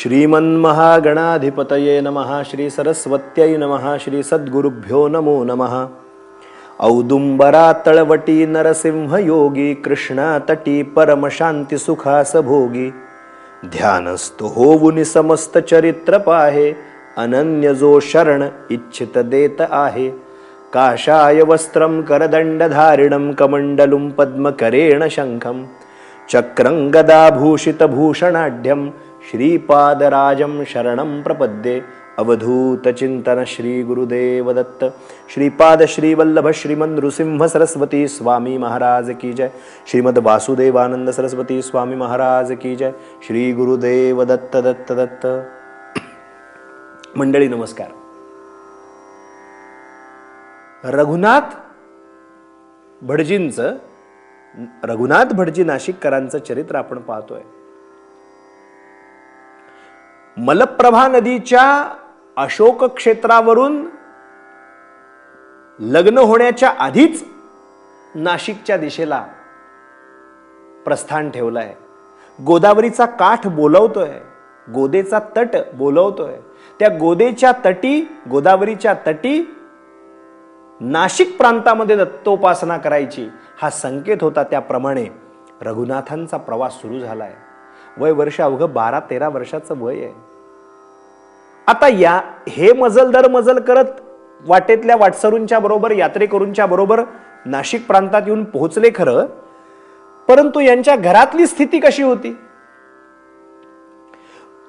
श्रीमन्महागणाधिपतये नमः श्रीसरस्वत्यै नमः श्रीसद्गुरुभ्यो नमो नमः। औदुम्बरातळवटी तळवटी कृष्णातटी परमशान्तिसुखासभोगी। कृष्णा तटी होऊनि समस्त चरित्र पाहे अनन्य जो शरण इच्छित देत आहे। काषाय वस्त्रं करदण्डधारिणं कमण्डलुं पद्मकरेण शङ्खं। चक्रं गदाभूषितभूषणाढ्यं श्रीपादराजं शरणं प्रपद्ये। अवधूतचिन्तन श्रीगुरुदेवदत्त श्रीपाद श्रीवल्लभ श्रीमन् नृसिंह सरस्वती स्वामी महाराज की जय। श्रीमद वासुदेवानंद सरस्वती स्वामी महाराज की जय। श्री गुरुदेव दत्त दत्त दत्त। मंडळी नमस्कार। रघुनाथ भटजींचं रघुनाथ भटजी नाशिककरांचं चरित्र आपण पाहतोय. मलप्रभा नदीच्या अशोक क्षेत्रावरून लग्न होण्याच्या आधीच नाशिकच्या दिशेला प्रस्थान ठेवलंय. गोदावरीचा काठ बोलवतोय. गोदेचा तट बोलवतोय. त्या गोदेच्या तटी गोदावरीच्या तटी नाशिक प्रांतामध्ये दत्तोपासना करायची हा संकेत होता त्याप्रमाणे रघुनाथांचा प्रवास सुरू झालाय. वय वर्ष अवघं बारा तेरा वर्षाचं वय आहे. आता या हे मजल दर मजल करत वाटेतल्या वाटसरूंच्या बरोबर यात्रेकरूंच्या बरोबर नाशिक प्रांतात येऊन पोहोचले खरं परंतु यांच्या घरातली स्थिती कशी होती?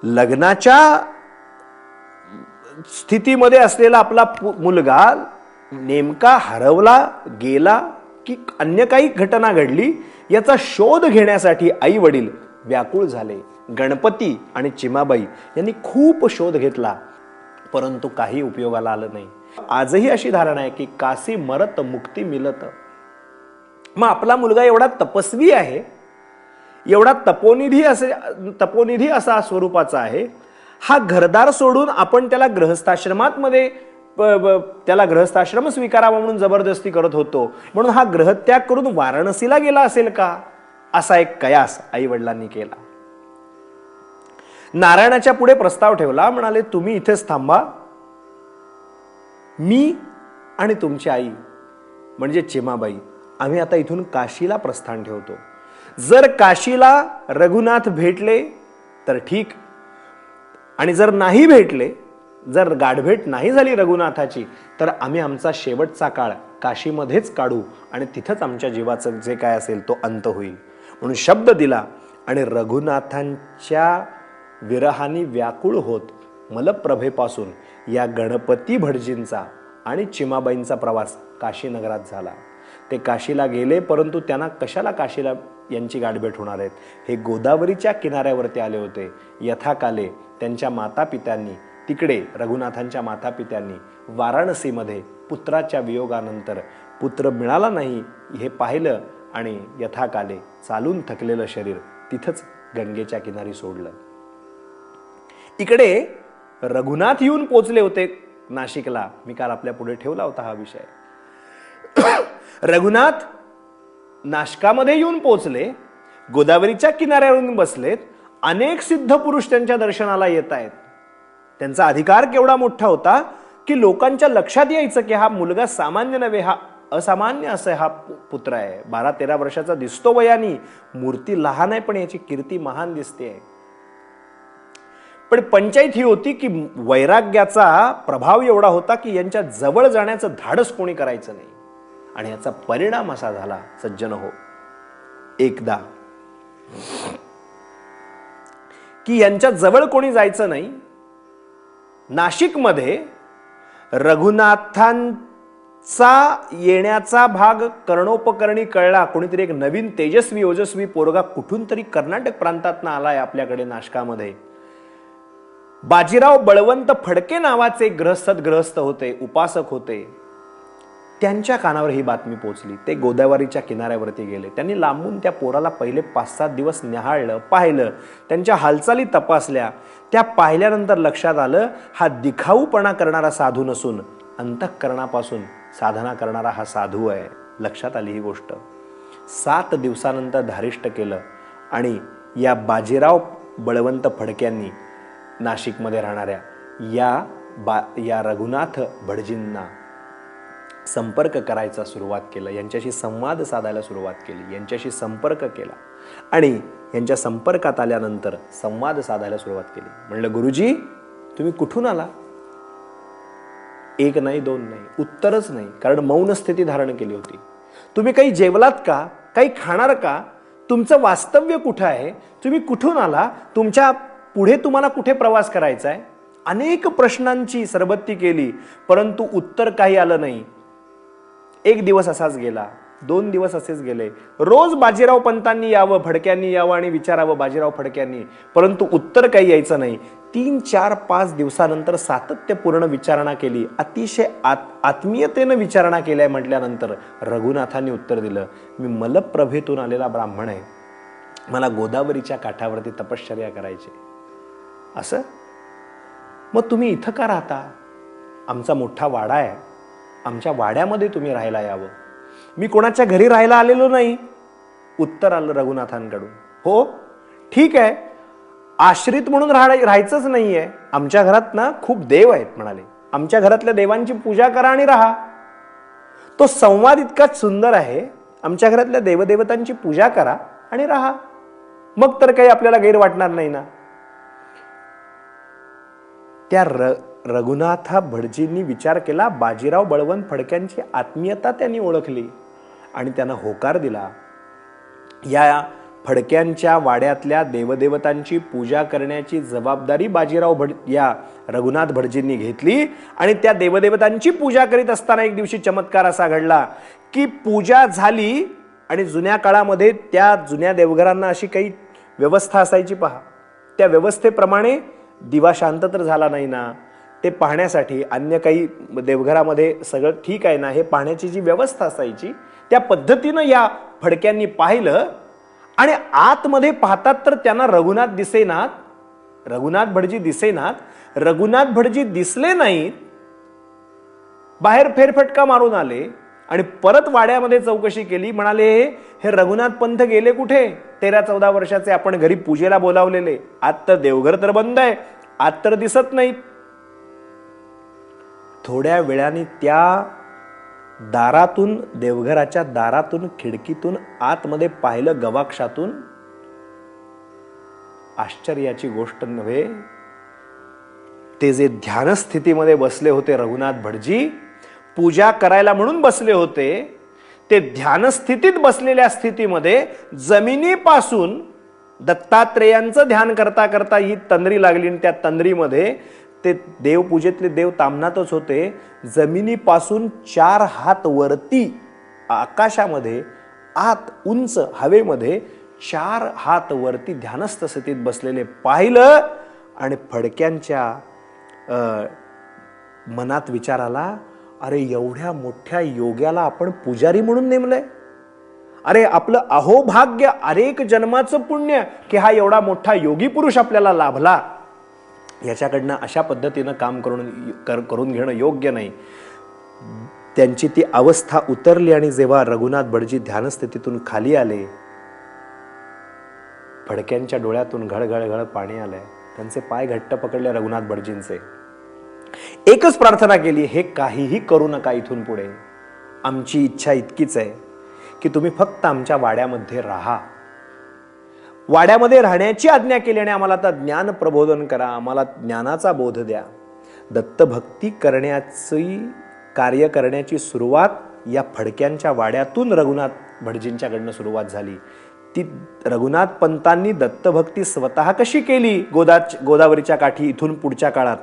लग्नाच्या स्थितीमध्ये असलेला आपला मुलगा नेमका हरवला गेला की अन्य काही घटना घडली याचा शोध घेण्यासाठी आई वडील व्याकुळ झाले. गणपती आणि चिमाबाई यांनी खूप शोध घेतला परंतु काही उपयोगाला आलं नाही. आजही अशी धारणा आहे की कासी मरत मुक्ती मिलत. मग आपला मुलगा एवढा तपस्वी आहे एवढा तपोनिधी असे तपोनिधी असा स्वरूपाचा आहे हा घरदार सोडून आपण त्याला ग्रहस्थाश्रमात मध्ये त्याला ग्रहस्थाश्रम स्वीकारावा म्हणून जबरदस्ती करत होतो. म्हणून हा ग्रहत्याग करून वाराणसीला गेला असेल का? असा एक कयास आई वडिलांनी केला. नारायणाच्या पुढे प्रस्ताव ठेवला म्हणाले तुम्ही इथेच थांबा. मी आणि तुमची आई म्हणजे चिमाबाई आम्ही आता इथून काशीला प्रस्थान ठेवतो. जर काशीला रघुनाथ भेटले तर ठीक. आणि जर नाही भेटले जर गाठभेट नाही झाली रघुनाथाची तर आम्ही आमचा शेवटचा काळ काशीमध्येच काढू आणि तिथंच आमच्या जीवाचं जे काय असेल तो अंत होईल. म्हणून शब्द दिला आणि रघुनाथांच्या विरहानी व्याकुळ होत मलप्रभेपासून या गणपती भटजींचा आणि चिमाबाईंचा प्रवास काशीनगरात झाला. ते काशीला गेले परंतु त्यांना कशाला काशीला यांची गाठभेट होणार आहेत? हे गोदावरीच्या किनाऱ्यावरती आले होते. यथाकाले त्यांच्या मातापित्यांनी तिकडे रघुनाथांच्या मातापित्यांनी वाराणसीमध्ये पुत्राच्या वियोगानंतर पुत्र मिळाला नाही हे पाहिलं आणि यथाकाले चालून थकलेलं शरीर तिथंच गंगेच्या किनारी सोडलं. इकडे रघुनाथ येऊन पोचले होते नाशिकला. मी काल आपल्या पुढे ठेवला होता हा विषय. रघुनाथ नाशकामध्ये येऊन पोचले गोदावरीच्या किनाऱ्यावरून बसलेत अनेक सिद्ध पुरुष त्यांच्या दर्शनाला येत आहेत. त्यांचा अधिकार केवढा मोठा होता की लोकांच्या लक्षात यायचं की हा मुलगा सामान्य नव्हे हा असामान्य असं हा पु- पुत्र आहे. बारा तेरा वर्षाचा दिसतो वयानी. मूर्ती लहान आहे पण याची कीर्ती महान दिसते. आहे पण पंचायत ही होती की वैराग्याचा प्रभाव एवढा होता की यांच्या जवळ जाण्याचं धाडस कोणी करायचं नाही. आणि याचा परिणाम असा झाला सज्जन हो. एकदा की यांच्या जवळ कोणी जायचं नाही नाशिकमध्ये चा येण्याचा भाग कर्णोपकरणी कळला. कोणीतरी एक नवीन तेजस्वी ओजस्वी पोरगा कुठून तरी कर्नाटक प्रांतातनं आलाय आपल्याकडे नाशकामध्ये. बाजीराव बळवंत फडके नावाचे ग्रहस्थ ग्रहस्थ होते उपासक होते. त्यांच्या कानावर ही बातमी पोचली ते गोदावरीच्या किनाऱ्यावरती गेले. त्यांनी लांबून त्या पोराला पहिले पाच सात दिवस निहाळलं पाहिलं. त्यांच्या हालचाली तपासल्या. त्या पाहिल्यानंतर लक्षात आलं हा दिखाऊपणा करणारा साधू नसून अंतःकरणापासून साधना करणारा हा साधू आहे. लक्षात आली ही गोष्ट. सात दिवसानंतर धारिष्ट केलं आणि या बाजीराव बळवंत फडक्यांनी नाशिकमध्ये राहणाऱ्या या बा या रघुनाथ भटजींना संपर्क करायचा सुरुवात केलं. यांच्याशी संवाद साधायला सुरुवात केली. यांच्याशी संपर्क केला. आणि यांच्या संपर्कात आल्यानंतर संवाद साधायला सुरुवात केली. म्हणलं गुरुजी तुम्ही कुठून आला? एक नाही दोन नाही उत्तरच नाही. कारण मौन स्थिती धारण केली होती. तुम्ही काही जेवलात का? काही खाणार का? तुमचं वास्तव्य कुठं आहे? तुम्ही कुठून आला? तुमच्यापुढे तुम्हाला कुठे प्रवास करायचा आहे अनेक प्रश्नांची सरबत्ती केली परंतु उत्तर काही आलं नाही. एक दिवस असाच गेला. दोन दिवस असेच गेले. रोज बाजीराव पंतांनी यावं फडक्यांनी यावं आणि विचारावं बाजीराव फडक्यांनी. परंतु उत्तर काही यायचं नाही. तीन चार पाच दिवसानंतर सातत्यपूर्ण विचारणा केली. अतिशय आत आत्मीयतेनं विचारणा केल्या म्हटल्यानंतर रघुनाथांनी उत्तर दिलं मी मलप्रभेतून आलेला ब्राह्मण आहे. मला गोदावरीच्या काठावरती तपश्चर्या करायची असं? मग तुम्ही इथं का राहता? आमचा मोठा वाडा आहे. आमच्या वाड्यामध्ये तुम्ही राहायला यावं. मी कोणाच्या घरी राहायला आलेलो नाही. उत्तर आलं रघुनाथांकडून. हो ठीक आहे. आश्रित म्हणून राहाय राहायचंच नाहीये. आमच्या घरात ना खूप देव आहेत म्हणाले. आमच्या घरातल्या देवांची पूजा करा आणि राहा. तो संवाद इतकाच सुंदर आहे. आमच्या घरातल्या देवदेवतांची पूजा करा आणि राहा. मग तर काही आपल्याला गैर वाटणार नाही ना. त्या र रघुनाथा भटजींनी विचार केला बाजीराव बळवंत फडक्यांची आत्मीयता त्यांनी ओळखली आणि त्यांना होकार दिला. या फडक्यांच्या वाड्यातल्या देवदेवतांची पूजा करण्याची जबाबदारी बाजीराव भट या रघुनाथ भटजींनी घेतली आणि त्या देवदेवतांची पूजा करीत असताना एक दिवशी चमत्कार असा घडला की पूजा झाली आणि जुन्या काळामध्ये त्या जुन्या देवघरांना अशी काही व्यवस्था असायची पहा. त्या व्यवस्थेप्रमाणे दिवा शांत तर झाला नाही ना. ते पाहण्यासाठी अन्य काही देवघरामध्ये सगळं ठीक आहे ना हे पाहण्याची जी व्यवस्था असायची त्या पद्धतीनं या फडक्यांनी पाहिलं आणि आतमध्ये पाहतात तर त्यांना रघुनाथ दिसेनात. रघुनाथ भटजी दिसेनात. रघुनाथ भटजी दिसले नाहीत. बाहेर फेरफटका मारून आले आणि परत वाड्यामध्ये चौकशी केली. म्हणाले हे रघुनाथ पंथ गेले कुठे? तेरा चौदा वर्षाचे आपण घरी पूजेला बोलावलेले. आत तर देवघर तर बंद आहे. आत तर दिसत नाहीत. थोड्या वेळाने त्या दारातून देवघराच्या दारातून खिडकीतून आतमध्ये पाहिलं गवाक्षातून आश्चर्याची गोष्ट नव्हे. ते जे ध्यानस्थितीमध्ये बसले होते रघुनाथ भटजी पूजा करायला म्हणून बसले होते ते ध्यानस्थितीत बसलेल्या स्थितीमध्ये जमिनीपासून दत्तात्रेयांचं ध्यान करता करता ही तंद्री लागली आणि त्या तंद्रीमध्ये ते देवपूजेतले देव तामनातच होते. जमिनीपासून चार हात वरती आकाशामध्ये आत उंच हवेमध्ये चार हात वरती ध्यानस्थ स्थितीत बसलेले पाहिलं आणि फडक्यांच्या मनात विचार आला अरे एवढ्या मोठ्या योग्याला आपण पुजारी म्हणून नेमलंय? अरे आपलं अहोभाग्य अनेक जन्माचं पुण्य की हा एवढा मोठा योगी पुरुष आपल्याला लाभला. याच्याकडनं अशा पद्धतीनं काम करून कर- करून घेणं योग्य नाही. त्यांची ती अवस्था उतरली आणि जेव्हा रघुनाथ बडजी ध्यानस्थितीतून खाली आले फडक्यांच्या डोळ्यातून घळघळ पाणी आलंय. त्यांचे पाय घट्ट पकडले रघुनाथ बडजींचे एकच प्रार्थना केली हे काहीही करू नका इथून पुढे. आमची इच्छा इतकीच आहे की तुम्ही फक्त आमच्या वाड्यामध्ये राहा. वाड्यामध्ये राहण्याची आज्ञा केल्याने आम्हाला आता ज्ञान प्रबोधन करा आम्हाला ज्ञानाचा बोध द्या. दत्तभक्ती करण्याची कार्य करण्याची सुरुवात या फडक्यांच्या वाड्यातून रघुनाथ भटजींच्याकडनं सुरुवात झाली. ती रघुनाथ पंतांनी दत्तभक्ती स्वतः कशी केली गोदा गोदावरीच्या काठी इथून पुढच्या काळात?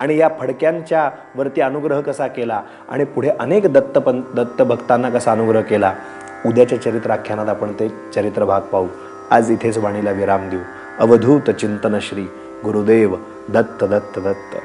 आणि या फडक्यांच्या वरती अनुग्रह कसा केला? आणि पुढे अनेक दत्तपं दत्तभक्तांना कसा अनुग्रह केला? उद्याच्या चरित्राख्यानात आपण ते चरित्र भाग पाहू. आज इथेच वाणीला विराम देऊ. अवधूत चिंतन श्री गुरुदेव दत्त दत्त दत्त.